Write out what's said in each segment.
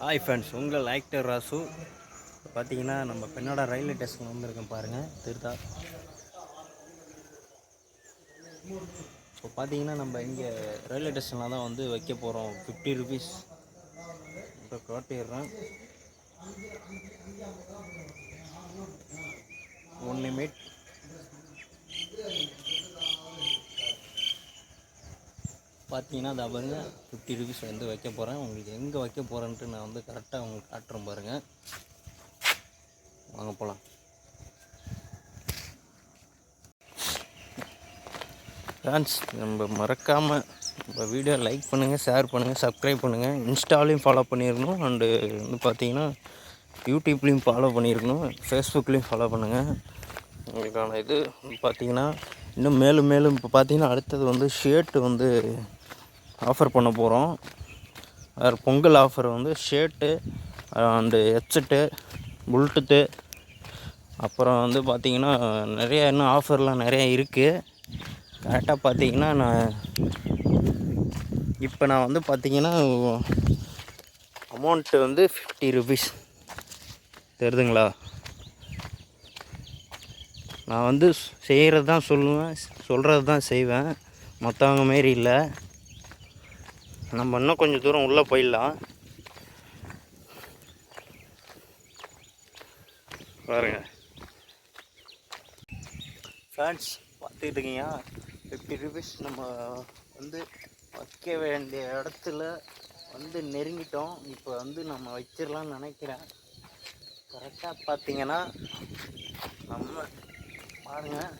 Hi friends உங்கள் actor Rasu. பார்த்தீங்கன்னா நம்ம பெண்ணோட ரயில்வே ஸ்டேஷன் வந்திருக்கோம் பாருங்கள் திருத்தா இப்போ பார்த்தீங்கன்னா நம்ம இங்கே ரயில்வே ஸ்டேஷனில் தான் வந்து வைக்க போகிறோம் ஃபிஃப்டி ருபீஸ் இப்போ காட்டிடுறேன். ஒன் லிமிட் பார்த்தீங்கன்னா அதை பாருங்கள் ஃபிஃப்டி ருபீஸ் வந்து வைக்க போகிறேன் உங்களுக்கு எங்கே வைக்க போகிறேன்ட்டு நான் வந்து கரெக்டாக உங்களுக்கு காட்டுறேன் பாருங்கள் வாங்க போகலாம் ஃப்ரெண்ட்ஸ் நம்ம மறக்காமல் நம்ம வீடியோ லைக் பண்ணுங்கள் ஷேர் பண்ணுங்கள் சப்ஸ்கிரைப் பண்ணுங்கள் இன்ஸ்டாலையும் ஃபாலோ பண்ணியிருக்கணும் அண்டு வந்து பார்த்தீங்கன்னா யூடியூப்லேயும் ஃபாலோ பண்ணியிருக்கணும் ஃபேஸ்புக்லேயும் ஃபாலோ பண்ணுங்கள் உங்களுக்கான இது பார்த்தீங்கன்னா இன்னும் மேலும் மேலும் இப்போ பார்த்தீங்கன்னா அடுத்தது வந்து ஷர்ட்டு வந்து ஆஃபர் பண்ண போகிறோம் வேறு பொங்கல் ஆஃபர் வந்து ஷர்ட்டு அண்டு ஹெட்செட்டு புல்ட்டுத்து. அப்புறம் வந்து பார்த்திங்கன்னா நிறைய இன்னும் ஆஃபர்லாம் நிறைய இருக்குது கரெக்டாக பார்த்திங்கன்னா நான் இப்போ நான் வந்து பார்த்தீங்கன்னா அமௌண்ட்டு வந்து ஃபிஃப்டி ருபீஸ் தெரியுதுங்களா நான் வந்து செய்கிறது தான் சொல்லுவேன் சொல்கிறது தான் செய்வேன். மற்றவங்க மாரி இல்லை. நம்ம இன்னும் கொஞ்சம் தூரம் உள்ளே போயிடலாம். பாருங்க. ஃப்ரெண்ட்ஸ் பார்த்துக்கிட்டு இருக்கீங்க. ஃபிஃப்டி ருபீஸ் நம்ம வந்து வைக்க வேண்டிய இடத்துல வந்து நெருங்கிட்டோம். இப்போ வந்து நம்ம வச்சிடலாம்னு நினைக்கிறேன். கரெக்டாக பார்த்தீங்கன்னா நம்ம பாருங்கள்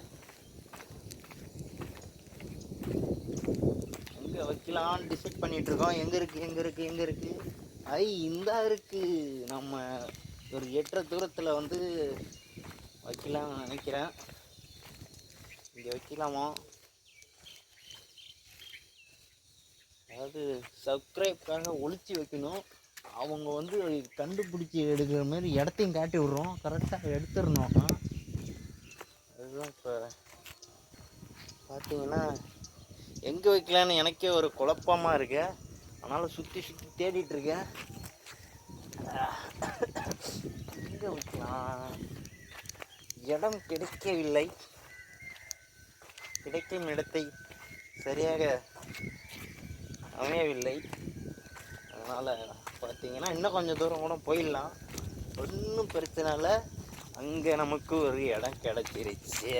எங்கே வைக்கலான்னு டிசைட் பண்ணிகிட்ருக்கோம் இருக்கோம் எங்கே இருக்குது எங்கே இருக்குது எங்கே இருக்குது ஐ இந்த இருக்குது நம்ம ஒரு எட்டரை தூரத்தில் வந்து வைக்கலாம்னு நினைக்கிறேன். இங்கே வைக்கலாமா? அதாவது சப்ஸ்கிரைப்காக ஒழிச்சு வைக்கணும். அவங்க வந்து கண்டுபிடிச்சி எடுக்கிற மாதிரி இடத்தையும் காட்டி விட்றோம். கரெக்டாக எடுத்துடணும். அதுதான் இப்போ பார்த்தீங்கன்னா எங்கே வைக்கலான்னு எனக்கே ஒரு குழப்பமாக இருக்கு. அதனால் சுற்றி சுற்றி தேடிட்டு இருக்கேன். எங்கே வைக்கலாம்? இடம் கிடைக்கவில்லை. கிடைக்கும் இடத்தை சரியாக அமையவில்லை. அதனால் பார்த்தீங்கன்னா இன்னும் கொஞ்சம் தூரம் கூட போயிடலாம். ஒன்றும் பிரச்சனை இல்லை. அங்கே நமக்கு ஒரு இடம் கிடச்சிருச்சு.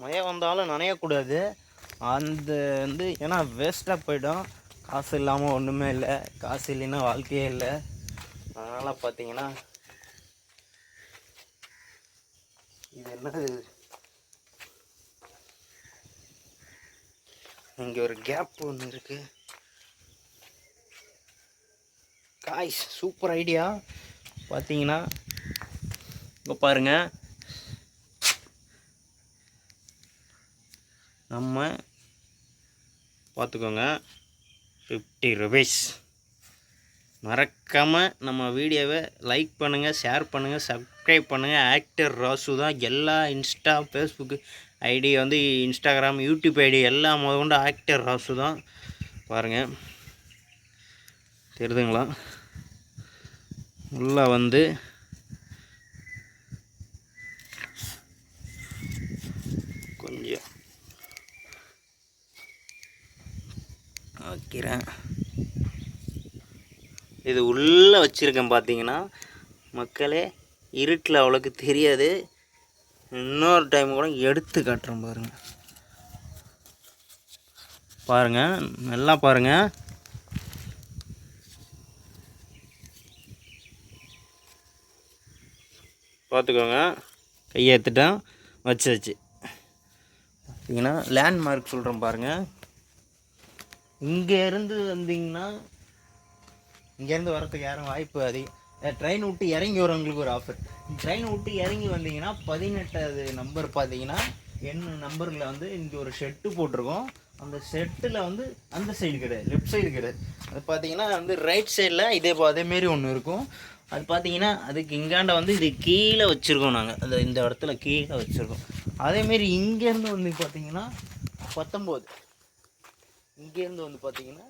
மழை வந்தாலும் நனையக்கூடாது. அந்த வந்து ஏன்னா வேஸ்ட்டாக போயிடும். காசு இல்லாமல் ஒன்றுமே இல்லை. காசு இல்லைன்னா வாழ்க்கையே இல்லை. அதனால் பார்த்தீங்கன்னா இது என்னது? இங்கே ஒரு கேப் ஒன்று இருக்குது காய்ஸ் சூப்பர் ஐடியா பார்த்தீங்கன்னா இப்போ பாருங்கள் நம்ம பார்த்துக்கோங்க. ஃபிஃப்டி ருபீஸ் மறக்காமல் நம்ம வீடியோவை லைக் பண்ணுங்கள் ஷேர் பண்ணுங்கள் சப்ஸ்கிரைப் பண்ணுங்கள் ஆக்டர் ராசு தான் எல்லா இன்ஸ்டா ஃபேஸ்புக்கு ஐடி வந்து இன்ஸ்டாகிராம் யூடியூப் ஐடி எல்லாம் முத ஆக்டர் ராசு தான். பாருங்கள் தெரியுதுங்களா உள்ளே வந்து கொஞ்சம் வைக்கிறேன். இது உள்ளே வச்சுருக்கேன் பார்த்தீங்கன்னா மக்களே இருட்டில் அவ்வளோக்கு தெரியாது. இன்னொரு டைம் கூட எடுத்து காட்டுறேன் பாருங்கள் பாருங்கள் நல்லா பாருங்கள் பார்த்துக்கோங்க கையை எடுத்துட்டேன் வச்சாச்சு பார்த்தீங்கன்னா லேண்ட்மார்க் சொல்கிறேன் பாருங்கள் இங்கேருந்து வந்தீங்கன்னா இங்கேருந்து வரத்துக்கு யாரும் வாய்ப்பு அதிகம். ட்ரெயின் விட்டு இறங்கி வரவங்களுக்கு ஒரு ஆஃபர் ட்ரெயின் விட்டு இறங்கி வந்தீங்கன்னா பதினெட்டாவது நம்பர் பார்த்தீங்கன்னா என்ன நம்பரில் வந்து இங்கே ஒரு ஷெட்டு போட்டிருக்கோம். அந்த ஷெட்டில் வந்து அந்த சைடு கிடையாது லெஃப்ட் சைடு கிடையாது. அது பார்த்தீங்கன்னா வந்து ரைட் சைடில் இதே அதேமாரி ஒன்று இருக்கும். அது பார்த்தீங்கன்னா அதுக்கு இங்காண்ட வந்து இது கீழே வச்சுருக்கோம் நாங்கள் அது இந்த இடத்துல கீழே வச்சுருக்கோம். அதேமாரி இங்கேருந்து வந்து பார்த்தீங்கன்னா பத்தொம்போது இங்கேருந்து வந்து பார்த்தீங்கன்னா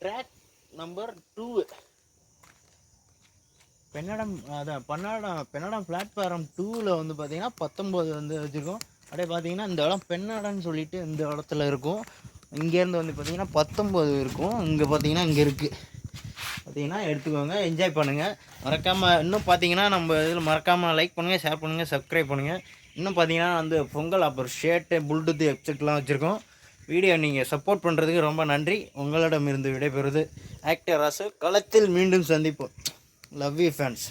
ட்ராக் நம்பர் டூ பெண்ணடம் அதான் பன்னாடம் பென்னடம் பிளாட்ஃபாரம் டூவில் வந்து பார்த்தீங்கன்னா பத்தொம்போது வந்து வச்சுருக்கோம். அப்படியே பார்த்தீங்கன்னா இந்த இடம் பெண்ணடம்னு சொல்லிட்டு இந்த இடத்துல இருக்கும். இங்கேருந்து வந்து பார்த்தீங்கன்னா பத்தொம்போது இருக்கும். இங்கே பார்த்தீங்கன்னா இங்கே இருக்குது பார்த்தீங்கன்னா எடுத்துக்கோங்க என்ஜாய் பண்ணுங்கள் மறக்காமல் இன்னும் பார்த்தீங்கன்னா நம்ம இதில் மறக்காமல் லைக் பண்ணுங்கள் ஷேர் பண்ணுங்கள் சப்ஸ்கிரைப் பண்ணுங்கள் இன்னும் பார்த்தீங்கன்னா வந்து பொங்கல் அப்புறம் ஷர்ட்டு புல்டூத் ஹெட்செட்லாம் வச்சுருக்கோம். வீடியோ நீங்கள் சப்போர்ட் பண்ணுறதுக்கு ரொம்ப நன்றி. உங்களிடமிருந்து விடைபெறுவது ஆக்டர் ராசு களத்தில் மீண்டும் சந்திப்போம். Love you fans